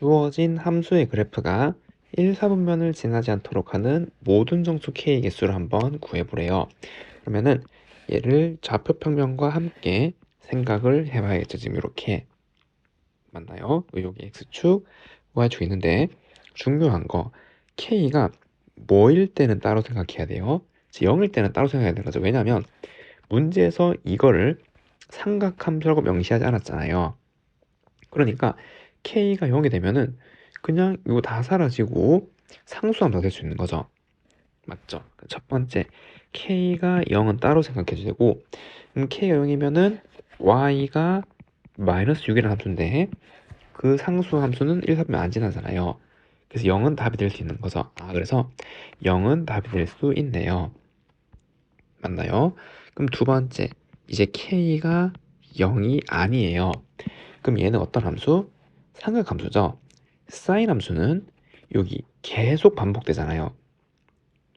주어진 함수의 그래프가 1, 4분면을 지나지 않도록 하는 모든 정수 k의 개수를 한번 구해보래요. 그러면은 얘를 좌표 평면과 함께 생각을 해봐야겠죠. 지금 이렇게 맞나요? 여기 x축, y축 있는데 중요한 거 k가 뭐일 때는 따로 생각해야 돼요. 0일 때는 따로 생각해야 되는 거죠. 왜냐하면 문제에서 이거를 삼각함수라고 명시하지 않았잖아요. 그러니까 k가 0이 되면은 그냥 이거 다 사라지고 상수함수가 될 수 있는 거죠. 맞죠? 첫 번째 k가 0은 따로 생각해도 되고 그럼 k가 0이면은 y가 마이너스 6이라는 함수인데 그 상수 함수는 1, 3면 안 지나잖아요. 그래서 0은 답이 될 수 있는 거죠. 아 그래서 0은 답이 될 수 있네요. 맞나요? 그럼 두 번째 이제 k가 0이 아니에요. 그럼 얘는 어떤 함수? 삼각 함수죠. 사인 함수는 여기 계속 반복되잖아요.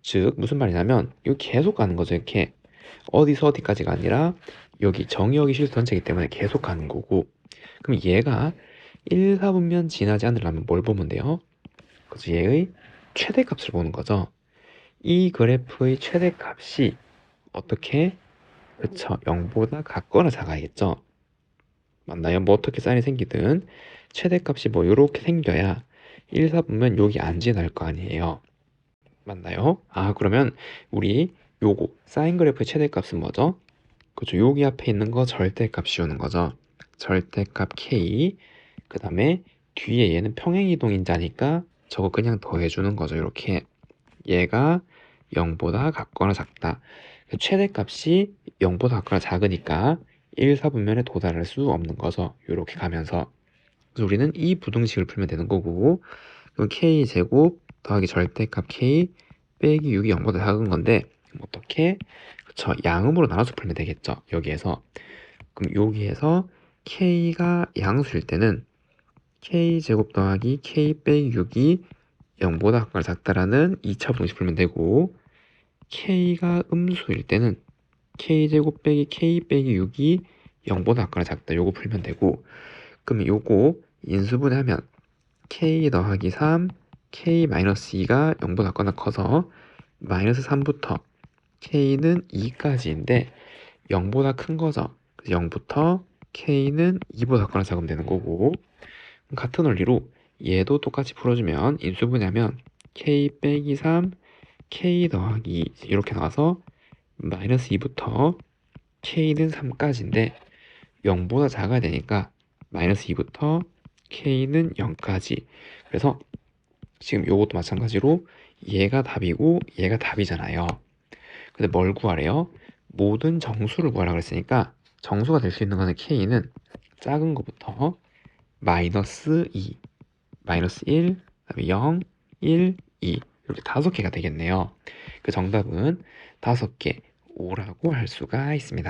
즉 무슨 말이냐면 여기 계속 가는 거죠. 이렇게 어디서 어디까지가 아니라 여기 정의역이 실수 전체이기 때문에 계속 가는 거고 그럼 얘가 1, 4분면 지나지 않으려면 뭘 보면 돼요? 그래서 얘의 최대값을 보는 거죠. 이 그래프의 최대값이 어떻게 그쵸 0보다 같거나 작아야겠죠. 맞나요? 뭐 어떻게 사인이 생기든 최대값이 뭐 이렇게 생겨야 1, 4분면 여기 안 지날 거 아니에요. 맞나요? 아 그러면 우리 요거 사인 그래프의 최대값은 뭐죠? 그죠 여기 앞에 있는 거 절대값 씌우는 거죠. 절대값 k 그 다음에 뒤에 얘는 평행이동인자니까 저거 그냥 더해주는 거죠. 이렇게 얘가 0보다 같거나 작다. 최대값이 0보다 같거나 작으니까 1, 4분면에 도달할 수 없는 거죠. 이렇게 가면서 그래서 우리는 이 부등식을 풀면 되는 거고 그럼 k 제곱 더하기 절대값 k 빼기 6이 0보다 작은 건데 어떻게? 그쵸. 양음으로 나눠서 풀면 되겠죠. 여기에서. 그럼 여기에서 k가 양수일 때는 k 제곱 더하기 k 빼기 6이 0보다 같거나 작다라는 2차 부등식 풀면 되고 k가 음수일 때는 k 제곱 빼기 k 빼기 6이 0보다 같거나 작다. 요거 풀면 되고 그럼 요거 인수분해하면 k 더하기 3 k 마이너스 2가 0보다 같거나 커서 마이너스 3부터 k는 2까지인데 0보다 큰 거죠. 그래서 0부터 k는 2보다 같거나 작으면 되는 거고 같은 원리로 얘도 똑같이 풀어주면 인수분해하면 k 빼기 3 k 더하기 이렇게 나와서 마이너스 2부터 k는 3까지인데 0보다 작아야 되니까 마이너스 2부터 k는 0까지. 그래서 지금 요것도 마찬가지로 얘가 답이고 얘가 답이잖아요. 근데 뭘 구하래요? 모든 정수를 구하라 그랬으니까 정수가 될 수 있는 거는 k는 작은 거부터 마이너스 2 마이너스 1 그다음에 0 1 2 이렇게 다섯 개가 되겠네요. 그 정답은 다섯 개 5라고 할 수가 있습니다